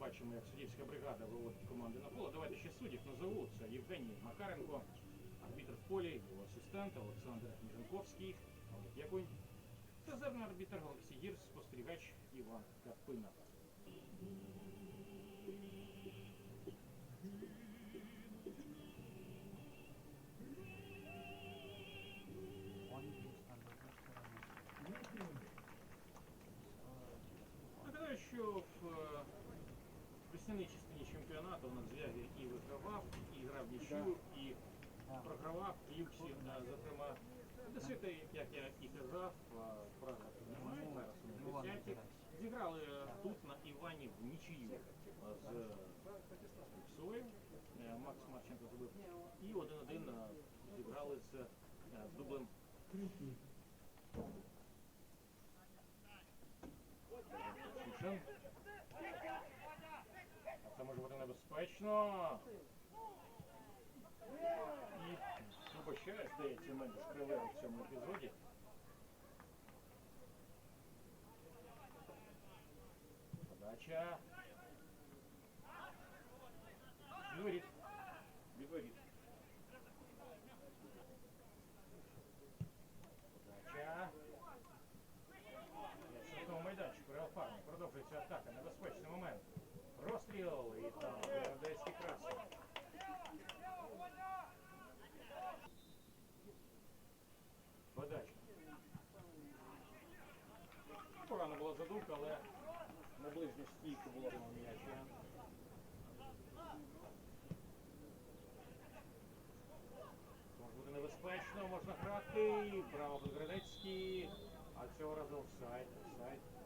бачимо, як суддівська бригада виводить команди на поле. Давайте ще суддів назову. Це Євгеній Макаренко, арбітр в полі, його асистент Олександр Ніженковський, Олег Якунь, резервний арбітр Олексій Гірс, спостерігач Іван Карпина. Нагадаю, в е, весняній частині чемпіонату у зв'язі і вигравав, і грав нічю, і програвав е, зокрема, Одесити, як я і казав, Прага тут немає, зараз вони 10 Зіграли тут на Івані в нічию з Псою. Е, Макс Марченко забив. І 1-1 е, зіграли з дублем Шишин. А Це може бути небезпечно. І вибачає, здається, Мендес Кривера в цьому епізоді. Подача. Біворіт. Фарм. Продовжується атака. Небезпечний момент. Розстріл і там одеський краси. Подача. Погана була задумка, але на ближню стійку було м'яча. Може бути небезпечно, можна грати. Право Белградецький. А цього разу офсайд, офсайд.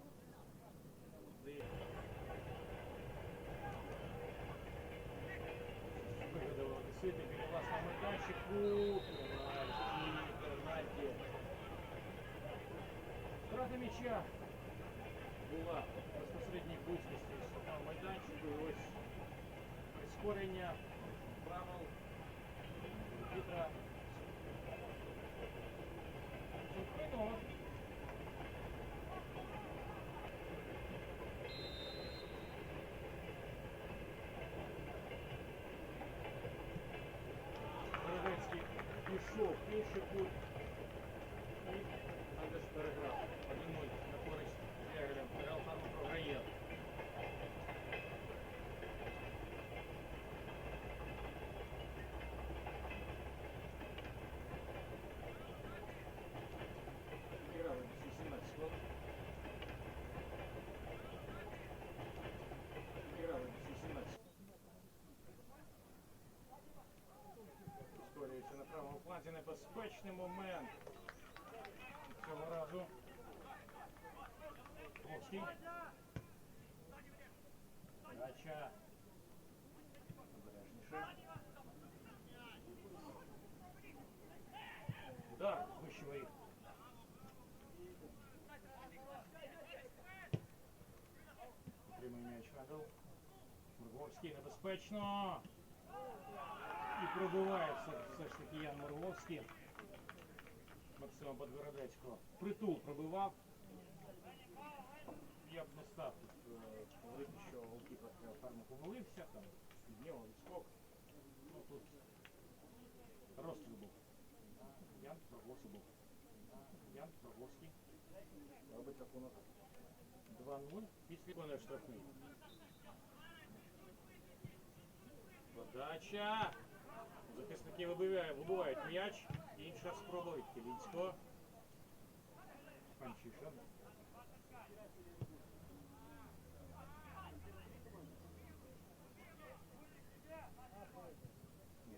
Одесити біля власного майданчику. Пенальті. Втрата м'яча була безпосередній близькості штрафного майданчику. Ось прискорення інший путь. І Андеш переграв. 1-0 небезпечний момент. Цього разу. Вовський. Дача. Обережніше. Удар вище воріт. Отримує м'яч Хадл. Мурговський небезпечно. І пробиває все, все ж таки Ян Мурговський. Максима Подгородецького. Притул пробивав. Я б не став тут е, говорити, що голкіпер фарму помилився, там від відскок. Ну тут розстріл був. Ян Проглосий був. Ян Проглоський. Робить рахунок 2-0 після виконує штрафний. Подача. Захисники вибивають м'яч. Інша спроба від Кілінського. Панчишин.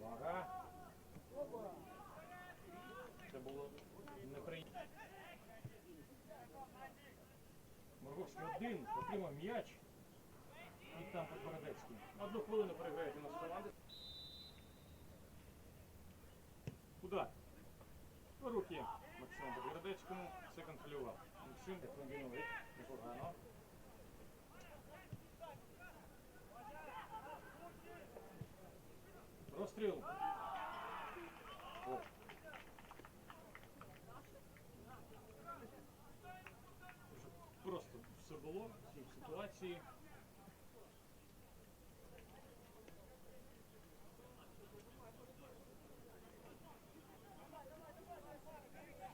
Увага. Це було неприємно. Морговський один отримав м'яч. І там Подгородецький. Одну хвилину переграють у нас команди. Удар. Руки Максиму Подгородецькому. Це контролював. Максим комбінує. Непогано. Розстріл. Просто все було в цій ситуації.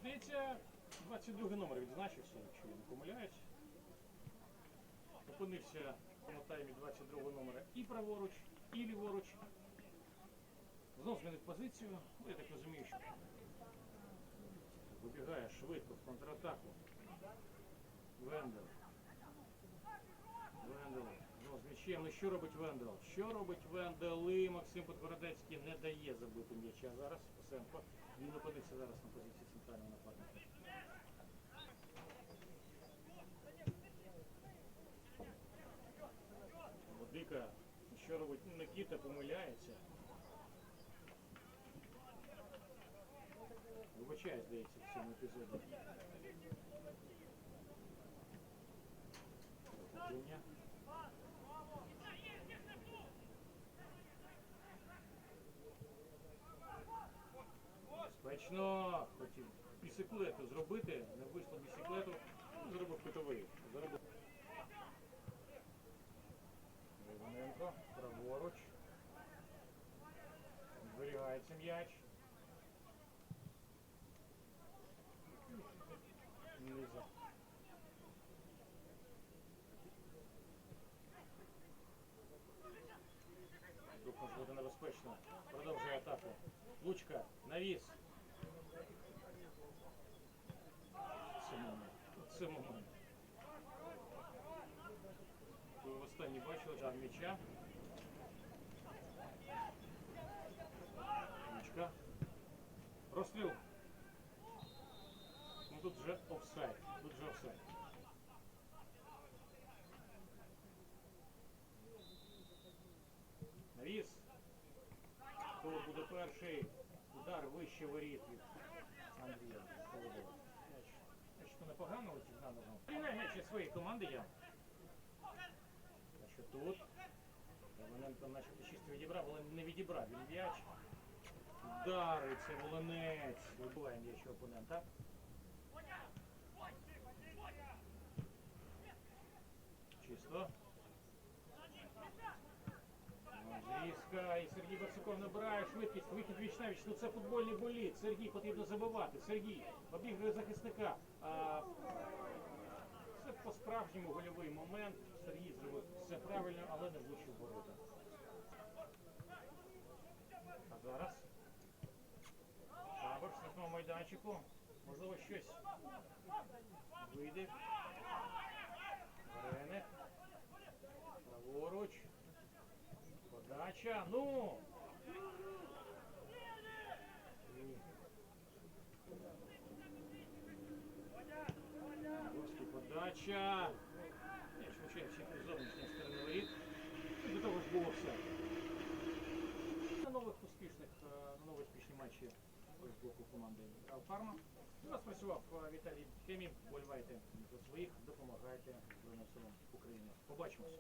Здається, 22 номер відзначився, якщо я не помиляюсь. Опинився на таймі 22 номера і праворуч, і ліворуч. Знов змінив позицію. Ну, я так розумію, що вибігає швидко в контратаку. Вендел. Вендел. Знов з м'ячем. Ну що робить Вендел? Що робить Вендел? І Максим Подгородецький не дає забити м'яча зараз. Косенко. Він опинився зараз на позиції центрального нападника. Дика, що робить Никіта, помиляється. Вибачає, здається, в цьому епізоді. Безпечно. Хотів бісиклету зробити, не вийшло бісиклету, ну, зробив кутовий. Іваненко, праворуч. Зберігається м'яч. Може бути небезпечно. Продовжує атаку. Лучка, навіс. Це момент. Це момент. Ви останній бачили там м'яча. Лучка. Розстріл. Ну тут вже офсайд. Тут вже офсайд. Навіс. Хто буде перший? Удар вище воріт від Андрія м'яч то непогано летів на ногу. Приймає м'яч своєї команди я. Що тут? Іваненко начебто чисто відібрав, але не відібрав. Він м'яч. Удари, це волонець. Вибиває м'яч опонента. Чисто. Зрізка і Сергій Барсуков набирає швидкість, вихід віч на. Ну це футбольний боліт. Сергій потрібно забивати. Сергій обігрує захисника. А, це по-справжньому гольовий момент. Сергій зробив все правильно, але не влучив ворота. А зараз Шабер в штрафному майданчику. Можливо, щось вийде. Вареник. Праворуч. Подача. Ну! Подача. Швидше ще зовнішня сторона воріт. І До того ж було все. На нових успішних, е, на нові успішні матчі з боку команди Алфарма. У нас працював е, Віталій Хемі. Болівайте за своїх, допомагайте Збройним силам України. Побачимось.